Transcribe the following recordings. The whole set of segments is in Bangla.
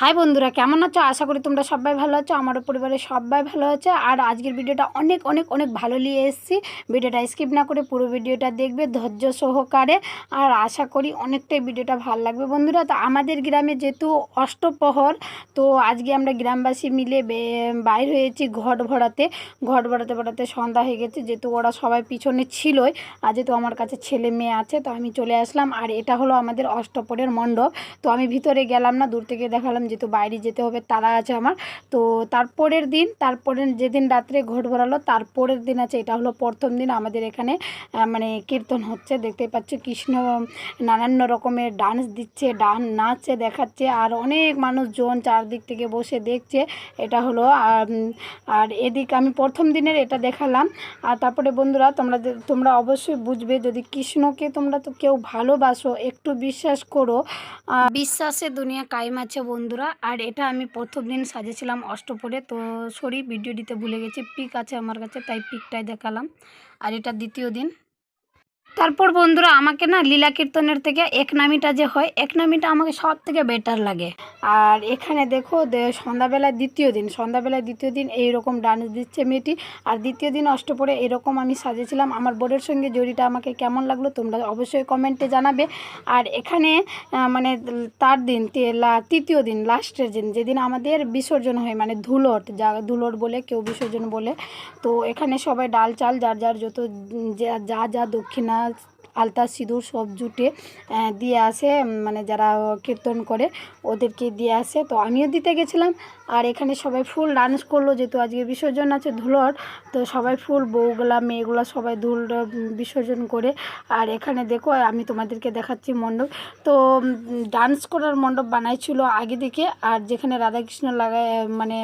হাই বন্ধুরা, কেমন আছো? আশা করি তোমরা সবাই ভালো আছো, আমারও পরিবারের সবাই ভালো আছে। আর আজকের ভিডিওটা অনেক অনেক অনেক ভালো নিয়ে এসেছি। ভিডিওটা স্কিপ না করে পুরো ভিডিওটা দেখবে ধৈর্য সহকারে। আর আশা করি অনেকটাই ভিডিওটা ভালো লাগবে বন্ধুরা। তো আমাদের গ্রামে যেহেতু অষ্টপ্রহর, তো আজকে আমরা গ্রামবাসী মিলে বাইর হয়েছি ঘট ভরাতে। ঘট ভরাতে ভরাতে সন্ধ্যা হয়ে গেছে, যেহেতু ওরা সবাই পিছনে ছিলই। আর যেহেতু আমার কাছে ছেলে মেয়ে আছে, তো আমি চলে আসলাম। আর এটা হলো আমাদের অষ্টপরের মণ্ডপ। তো আমি ভিতরে গেলাম না, দূর থেকে দেখালাম যেহেতু বাইরে যেতে হবে, তারা আছে আমার। তো তারপরের দিন, তারপরের যেদিন রাত্রে ঘট ভরালো তারপরের দিন আছে, এটা হলো প্রথম দিন আমাদের এখানে মানে কীর্তন হচ্ছে। দেখতে পাচ্ছ কৃষ্ণ নানান রকমের ডান্স দিচ্ছে, ডান নাচছে, দেখাচ্ছে, আর অনেক মানুষজন চারদিক থেকে বসে দেখছে। এটা হলো আর এদিক আমি প্রথম দিনের এটা দেখালাম। আর তারপরে বন্ধুরা, তোমরা তোমরা অবশ্যই বুঝবে, যদি কৃষ্ণকে তোমরা তো কেউ ভালোবাসো, একটু বিশ্বাস করো বিশ্বাসে দুনিয়া কায়েম আছে বন্ধুরা, আর এটা আমি প্রথম দিন সাজেছিলাম অষ্টপরে তো সরি ভিডিও দিতে ভুলে গেছি। পিক আছে আমার কাছে, তাই পিকটাই দেখালাম। আর এটা দ্বিতীয় দিন। তারপর বন্ধুরা আমাকে না লীলা কীর্তনের থেকে একনামিটা যে হয় একনামিটা আমাকে সব থেকে বেটার লাগে। আর এখানে দেখো সন্ধ্যাবেলায় দ্বিতীয় দিন সন্ধ্যাবেলায় দ্বিতীয় দিন এই রকম ডান্স দিচ্ছে মেয়েটি। আর দ্বিতীয় দিন অষ্টপরে এরকম আমি সাজেছিলাম। আমার বোর্ডের সঙ্গে জড়িটা আমাকে কেমন লাগল তোমরা অবশ্যই কমেন্টে জানাবে। আর এখানে মানে তার দিন তৃতীয় দিন লাস্টের দিন, যেদিন আমাদের বিসর্জন হয় মানে ধুলোট যা ধুলোট বলে, কেউ বিসর্জন বলে। তো এখানে সবাই ডাল চাল, যার যার যত, যা যা যা দক্ষিণা আলতা, সিঁদুর সব জুটে দিয়ে আসে মানে যারা কীর্তন করে ওদেরকে দিয়ে আসে। তো আমিও দিতে গেছিলাম। আর এখানে সবাই ফুল ডান্স করল, যেহেতু আজকে বিসর্জন আছে ধুলোর, তো সবাই ফুল, বউগুলা, মেয়েগুলা সবাই ধুল বিসর্জন করে। আর এখানে দেখো, আমি তোমাদেরকে দেখাচ্ছি মণ্ডপ। তো ডান্স করার মণ্ডপ বানাইছিল আগে দিকে আর যেখানে রাধাকৃষ্ণ লাগায় মানে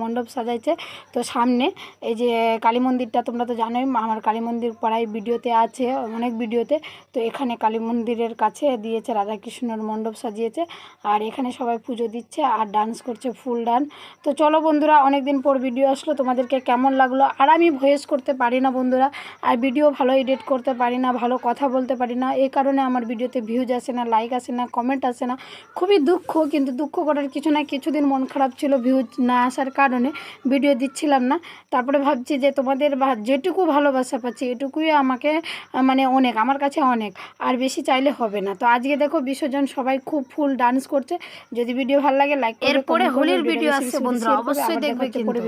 মণ্ডপ সাজাইছে, তো সামনে, এই যে কালী মন্দিরটা তোমরা তো জানোই, আমার কালী মন্দির পাড়ায় ভিডিওতে আছে, অনেক ভিডিওতে। তো এখানে কালী মন্দিরের কাছে দিয়েছে রাধাকৃষ্ণর মণ্ডপ সাজিয়েছে। আর এখানে সবাই পুজো দিচ্ছে আর ডান্স করছে ফুল ডান্স তো চলো বন্ধুরা অনেক দিন পর ভিডিও আসলো। তোমাদেরকে কেমন লাগল? আর আমি ভয়েস করতে পারি না বন্ধুরা। আর ভিডিও ভালো এডিট করতে পারি না, ভালো কথা বলতে পারি না। এই কারণে আমার ভিডিওতে ভিউজ আসে না লাইক আসে না কমেন্ট আসে না। খুবই দুঃখ, কিন্তু দুঃখ করার কিছু না, কিছুদিন মন খারাপ ছিল ভিউজ না আসার কারণে ভিডিও দিচ্ছিলাম না। তারপরে ভাবছি যে তোমাদের যেটুকু ভালোবাসা পাচ্ছি, এটুকুই আমাকে মানে অনেক। আমার কাছে অনেক আর বেশি চাইলে হবে না। তো আজকে দেখো বিসর্জন সবাই খুব ফুল ডান্স করছে। যদি ভিডিও ভালো লাগে লাইক এরপরে হোলির ভিডিও আসছে বন্ধুরা, অবশ্যই দেখবে কিন্তু।